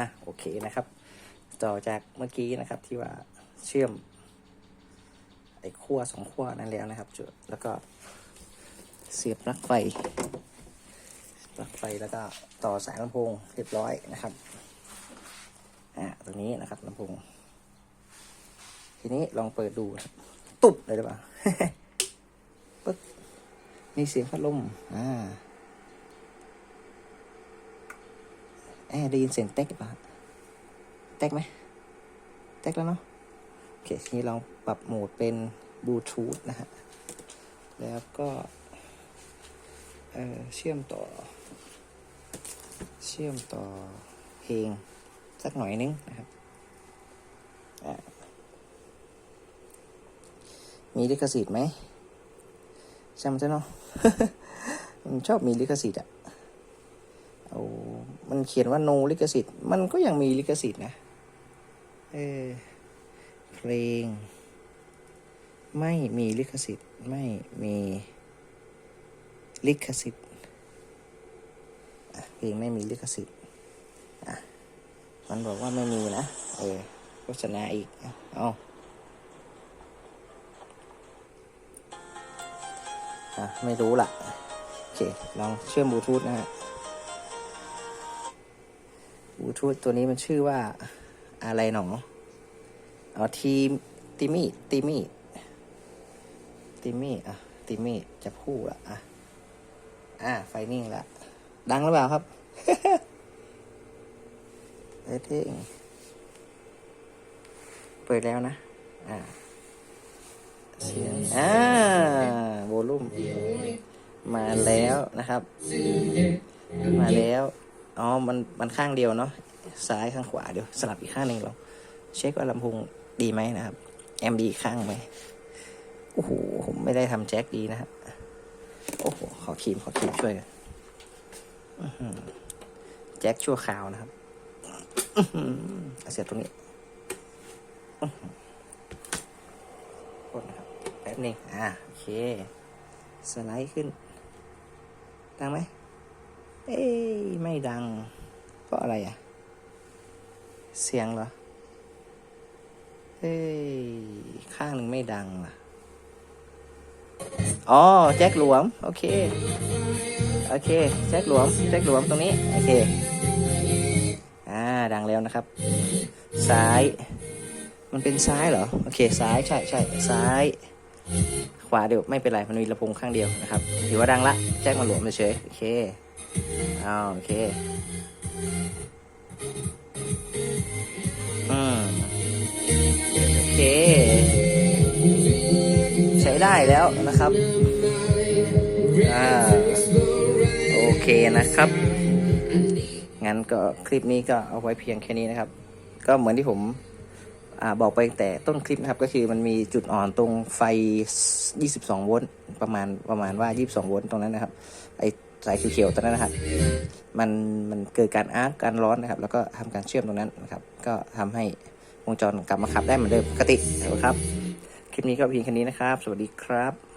อะโอเคนะครับ ต่อจากเมื่อกี้นะครับที่ว่าเชื่อมไอ้ขั้วสองขั้วนั่นแล้วนะครับจุดแล้วก็เสียบปลั๊กไฟปลั๊กไฟแล้วก็ต่อสายลำโพงเรียบร้อยนะครับอ่าตรงนี้นะครับลำโพงทีนี้ลองเปิดดูตุบเลยหรือเปล่าปึ๊บมีเสียงพัดลมอ่า แอบได้ยินเสียงเต๊กหรือเปล่าเต๊กไหมเต๊กแล้วเนาะโอเคทีนี้ลองปรับโหมดเป็นบลูทูธนะฮะแล้วก็เเชื่อมต่อ เชื่อมต่อเพลงสักหน่อยนึงนะครับมีลิขสิทธิ์ไหมจำใช่เนาะมันชอบมีลิขสิทธิ์อะ มันเขียนว่า no ลิขสิทธิ์ มันก็ยังมีลิขสิทธิ์นะเออเพลง ไม่มีลิขสิทธิ์ ไม่มีลิขสิทธิ์เพลงไม่มีลิขสิทธิ์อะมันบอกว่าไม่มีนะเออโฆษณาอีกเอาอะไม่รู้ล่ะ โอเค ลองเชื่อมบลูทูธนะฮะ บลูทูธตัวนี้มันชื่อว่าอะไรหนอเอทีมติมี่ติมี่ติมี่อะติมี่จะพูดละอะอะไฟนิ่งละ ดังหรือเปล่าครับเอ้ยเท่งเปิดแล้วนะ อ่าเสียงอ่าโวลูมมาแล้วนะครับ มาแล้ว อ๋อ มัน มันข้างเดียวเนาะ ซ้ายข้างขวาเดี๋ยวสลับอีกข้างหนึ่งลองเช็คว่าลำโพงดีไหมนะครับ แอมดีข้างไหมโอ้โห ผมไม่ได้ทำแจ็คดีนะครับ โอ้โห ขอคีมขอคีมช่วยกันแจ็คชั่วคราวนะครับเสียบตรงนี้อื้อหือโทษนะครับ แป๊บนึงอ่า โอเค สไลด์ขึ้นดังไหม เอ้ยไม่ดัง เพราะอะไรอะเสียงเหรอเฮ้ยข้างหนึ่งไม่ดังล่ะ อ๋อแจ็คหลวม โอเค โอเค แจ็คหลวม แจ็คหลวมตรงนี้ โอเค อ่าดังแล้วนะครับ ซ้าย มันเป็นซ้ายเหรอ โอเค ซ้าย ใช่ใช่ซ้าย ขวาเดี๋ยวไม่เป็นไร มันมีลำโพงข้างเดียวนะครับ ถือว่าดังละ แจ็คมาหลวมเฉยโอเค อ้าวโอเค อืม โอเค ใช้ได้แล้วนะครับ อ่า โอเคนะครับ งั้นก็คลิปนี้ก็เอาไว้เพียงแค่นี้นะครับ ก็เหมือนที่ผมอบอกไปแต่ต้นคลิปนะครับก็คือมันมีจุดอ่อนตรงไฟ 22 โวลต์ประมาณประมาณว่า 22 โวลต์ตรงนั้นนะครับไอ สายเขียวๆตรงนั้นนะครับ มันมันเกิดการอาร์ตการร้อนนะครับ แล้วก็ทำการเชื่อมตรงนั้นนะครับ ก็ทำให้วงจรกลับมาขับได้เหมือนเดิมปกตินะครับ คลิปนี้ก็เพียงแค่นี้นะครับ สวัสดีครับ